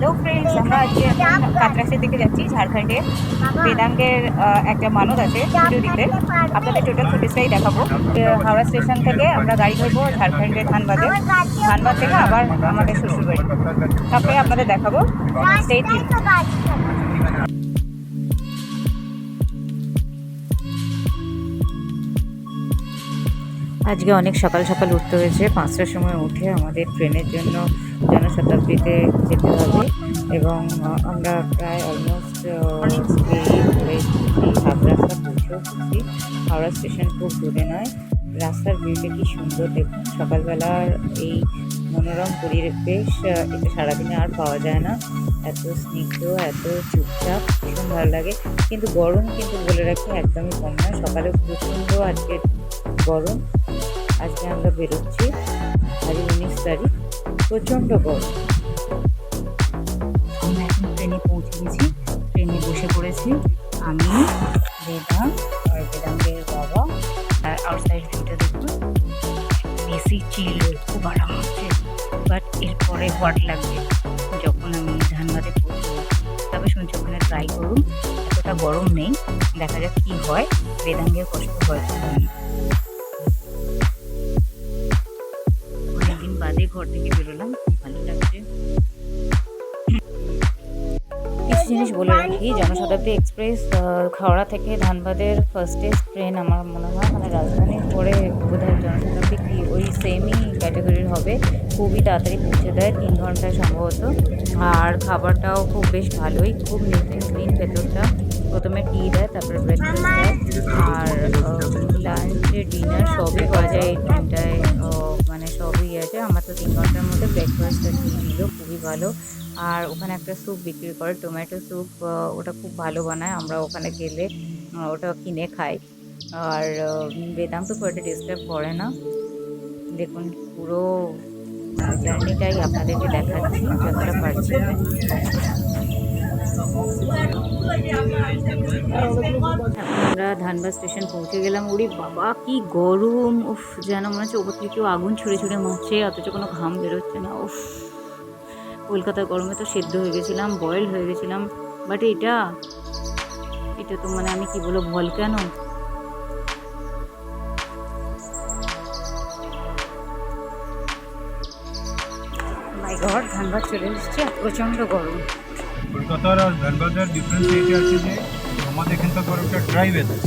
Hello friends আমরা আজকে এখন কাতরাসের দিকে যাচ্ছি ঝাড়খণ্ডে। বেদাঙ্গের একটা মানত আছে পুজো আপনাদের টোটাল ফুটেজটাই দেখাবো। হাওড়া স্টেশন থেকে আমরা গাড়ি ধরবো ঝাড়খণ্ডের ধানবাদে। ধানবাদ থেকে আবার আমাদের শ্বশুরবাড়ি। তারপরে আপনাদের দেখাবো। সেই আজকে অনেক সকাল সকাল উঠতে হয়েছে। পাঁচটার সময় উঠে আমাদের ট্রেনের জন্য জনশতাব্দীতে যেতে হবে এবং আমরা প্রায় অলমোস্ট হাফ রাস্তা পৌঁছেও হাওড়া স্টেশন খুব দূরে নয়। রাস্তার ভিউটা কি সুন্দর দেখুন। সকালবেলার এই মনোরম পরিবেশ এটা সারাদিনে আর পাওয়া যায় না। এত স্নিগ্ধ, এত চুপচাপ, ভীষণ ভালো লাগে। কিন্তু গরম কিন্তু বলে রাখি একদমই কম নয়। সকালে প্রচণ্ড আজকে গরম। আজকে আমরা বেরোচ্ছি আজ উনিশ তারিখ, প্রচণ্ড গরম। আমরা এখন ট্রেনে পৌঁছে গেছি। ট্রেনে বসে পড়েছি আমি, বেদাং আর বেদাঙ্গের বাবা। আর আউটসাইড ভিউটা দেখুন, বেশি চিল খুব আরাম হচ্ছে। বাট এরপরে হট লাগবে? যখন আমি ধানবাদে পৌঁছবো, তবে শুনছি ওখানে ট্রাই করুন। এতটা গরম নেই, দেখা যাক কী হয়। বেদাঙ্গের কষ্ট হয় বাদে ঘর থেকে বেরোলাম। খুব ভালো লাগছে জিনিস বলে রাখি, জনশতাব্দী এক্সপ্রেস হাওড়া থেকে ধানবাদের ফার্স্টেস্ট ট্রেন আমার মনে হয় মানে রাজধানীর পরে বোধহয় জনশতাব্দী কি ওই সেমই ক্যাটাগরির হবে। খুবই তাড়াতাড়ি পৌঁছে দেয়, তিন ঘন্টায় সম্ভবত। আর খাবারটাও খুব বেশ ভালোই, খুব নিট অ্যান্ড ক্লিন ভেতরটা। প্রথমে টি দেয়, তারপরে ব্রেকফাস্ট দেয়। আর লাঞ্চ ডিনার সবই পাওয়া যায় এই ট্রেনটায় সবই আছে। আমার তো তিন ঘণ্টার মধ্যে ব্রেকফাস্ট আর টি দিল, খুবই ভালো। আর ওখানে একটা স্যুপ বিক্রি করে টমেটো স্যুপ ওটা খুব ভালো বানায়। আমরা ওখানে গেলে ওটা কিনে খাই। আর বেদান্ত খুব একটা ডিস্টার্ব করে না। দেখুন, পুরো জার্নিটাই আপনাদেরকে দেখাচ্ছি, যতটা পারছি। আমরা ধানবাদ স্টেশন পৌঁছে গেলাম। ওরে বাবা, কি গরম। উফ, যেন মনে হচ্ছে ওপর থেকে কেউ আগুন ছুঁড়ে ছুঁড়ে মারছে, অথচ কোনো ঘাম বেরোচ্ছে না। উফ, কলকাতার গরমে তো সেদ্ধ হয়ে গেছিলাম বয়েল হয়ে গেছিলাম। বাট এটা এটা তো মানে আমি কি বলব ভল কেন? গড ধানবাদ চলে এসেছে, প্রচণ্ড গরম। কলকাতার আর ধানবাদের ডিফারেন্স এইটা আছে যে আমাদের এখানকার গরমটা ড্রাই ওয়েদার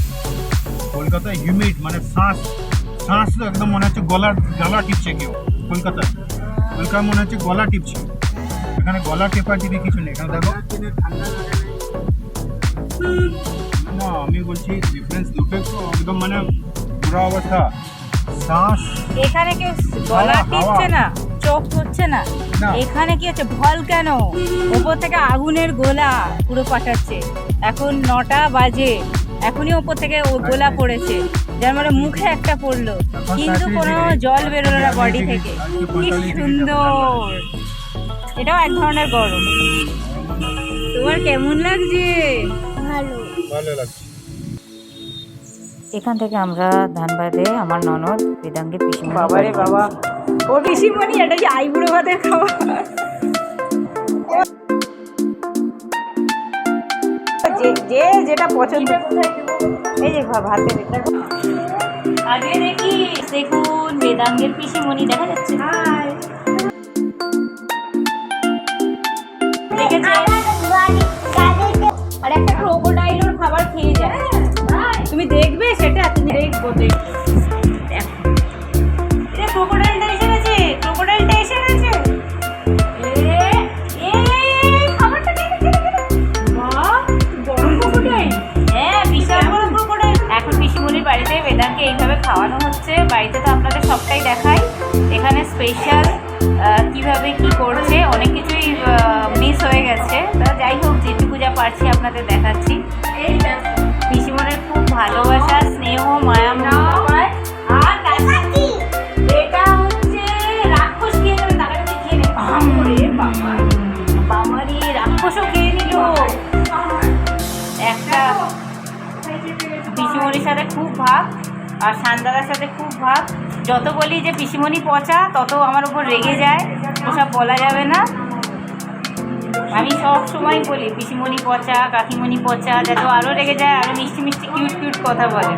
কলকাতায় হিউমিড মানে শ্বাস শ্বাস একদম মনে হচ্ছে গলার গলা টিপছে কেউ কলকাতায় কলকাতা মনে হচ্ছে গলা টিপছে। এখানে গলা টেপা টিপে কিছু নেই। এখানে দেখো। না আমি বলছি ডিফারেন্স দুটো একদম মানে পুরো অবস্থা। শ্বাস। এখানে কি গলা টিপছে না? চোখ হচ্ছে না। এখানে কি হচ্ছে? ভল কেন? ওপর থেকে আগুনের গোলা পুরো পাঠাচ্ছে। এখন নটা বাজে। এখনই ওপর থেকে ও গোলা পড়েছে। যার মানে মুখে একটা পড়ল। কিন্তু 35 কোনো জল বেরোলো না বডি থেকে। কি সুন্দর। এটাও এক ধরনের গরম। তোমার কেমন লাগছে? ভালো। লাগছে। এখান থেকে আমরা ধানবাদে আমার ননদ বেদাঙ্গে পিসিমণি বাবারে বাবা। ও পিসিমণি এটা কি আইবুড়ো ভাতের খাবার? যে যে যেটা পছন্দ। এই যে ভাতের এটা। আগে দেখি দেখুন বেদাঙ্গের পিসিমণি দেখা যাচ্ছে। দেখেছে বাড়িতে তো আপনাদের সবটাই দেখাই। এখানে স্পেশাল কীভাবে কি করছে, অনেক কিছুই মিস হয়ে গেছে। তা যাই হোক, যেটুকু যা পারছি আপনাদের দেখাচ্ছি। দেখো খুব ভালোবাসা, স্নেহ মায়া মমতা। আর এটা রাক্ষস খেয়ে নেবে তাড়াতাড়ি খেয়ে নেবে। বাবারে বাবা বাবারে, রাক্ষসও খেয়ে নিল। একটা সাথে খুব ভাব। আর সান্দাদার সাথে খুব ভাব। যত বলি যে পিসিমণি পচা, তত আমার উপর রেগে যায়। ওসব বলা যাবে না। আমি সব সময় বলি, পিসিমণি পচা, কাকিমণি পচা, যাতে আরও রেগে যায় আরও মিষ্টি মিষ্টি কিউট কিউট কথা বলে।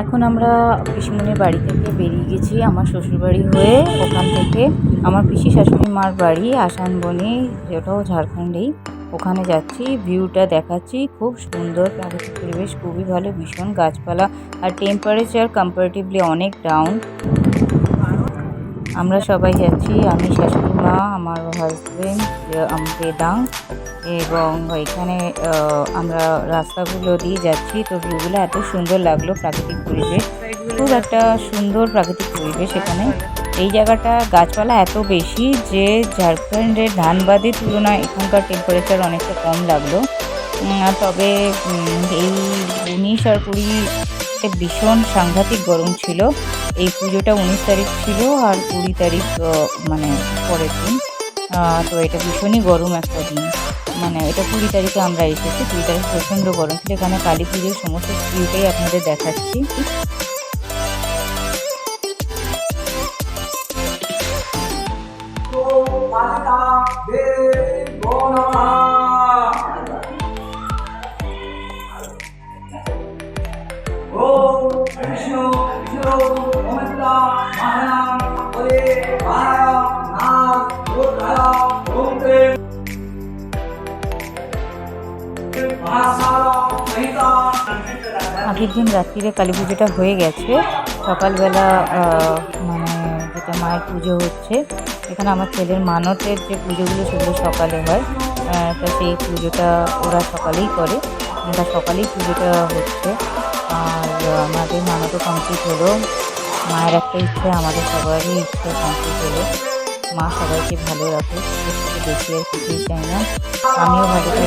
এখন আমরা পিসিমণির বাড়ি থেকে বেরিয়ে গেছি আমার শ্বশুরবাড়ি হয়ে। ওখান থেকে আমার পিসি শাশুড়ি মার বাড়ি, আসানবনি, যেটাও ঝাড়খণ্ডেই। ওখানে যাচ্ছি ভিউটা দেখাচ্ছি। খুব সুন্দর প্রাকৃতিক পরিবেশ, খুবই ভালো, ভীষণ গাছপালা। আর টেম্পারেচার কম্পারেটিভলি অনেক ডাউন আমরা সবাই যাচ্ছি, আমি শাশুড়ি মা আমার হাজবেন্ড বেদাং এবং এখানে আমরা রাস্তাগুলো দিয়ে যাচ্ছি। তো ভিউগুলো এত সুন্দর লাগল প্রাকৃতিক পরিবেশ। খুব একটা সুন্দর প্রাকৃতিক পরিবেশ এখানে। এই জায়গাটা গাছপালা এত বেশি যে ঝাড়খণ্ডের ধানবাদের তুলনায় এখানকার টেম্পারেচার অনেকটা কম লাগল। তবে এই উনিশ আর কুড়িতে ভীষণ সাংঘাতিক গরম ছিল। এই পুজোটা উনিশ তারিখ ছিল আর কুড়ি তারিখ মানে পরের দিন। তো এটা ভীষণই গরম একটা দিন। মানে এটা কুড়ি তারিখে আমরা এসেছি, কুড়ি তারিখ প্রচণ্ড গরম ছিল। এখানে কালী পুজোর সমস্ত ভিউটাই আপনাদের দেখাচ্ছি। আগের দিন রাত্রিরে কালী পুজোটা হয়ে গেছে। সকালবেলা মানে যেটা মায়ের পুজো হচ্ছে এখানে আমার ছেলের মানতের যে পুজোগুলো সেগুলো সকালে হয় তো সেই পুজোটা ওরা সকালেই করে। এটা সকালেই পুজোটা হচ্ছে। আর আমাদের মানতও কমপ্লিট হলো। মায়ের একটা ইচ্ছে, আমাদের সবারই ইচ্ছে কমপ্লিট হলো। মা সবাইকে ভালো রাখে বেশি আর কিছুই চাই না। আমিও ভালো থাকি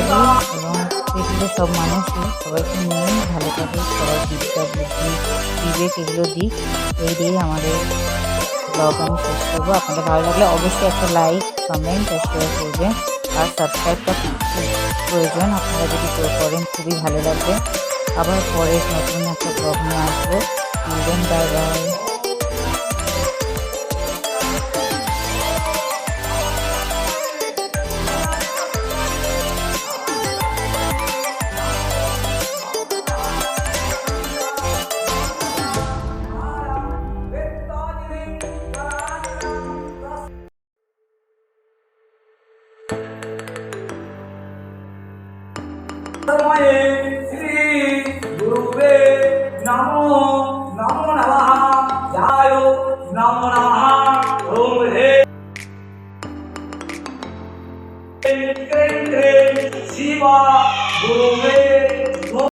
এবং পৃথিবীর সব মানুষই সবাইকে নিয়েই ভালো থাকে সবাই বিদ্যা বুদ্ধি, বিবেক এগুলো দিক, এই দিয়েই আমাদের ব্লগ আমি শেষ করব। আপনাদের ভালো লাগলে অবশ্যই একটা লাইক কমেন্ট আর শেয়ার করবেন। আর সাবস্ক্রাইবটা প্রয়োজন, আপনারা যদি কেউ করেন খুবই ভালো লাগবে। আবার পরের নতুন একটা ব্লগ নিয়ে আসব। Bye bye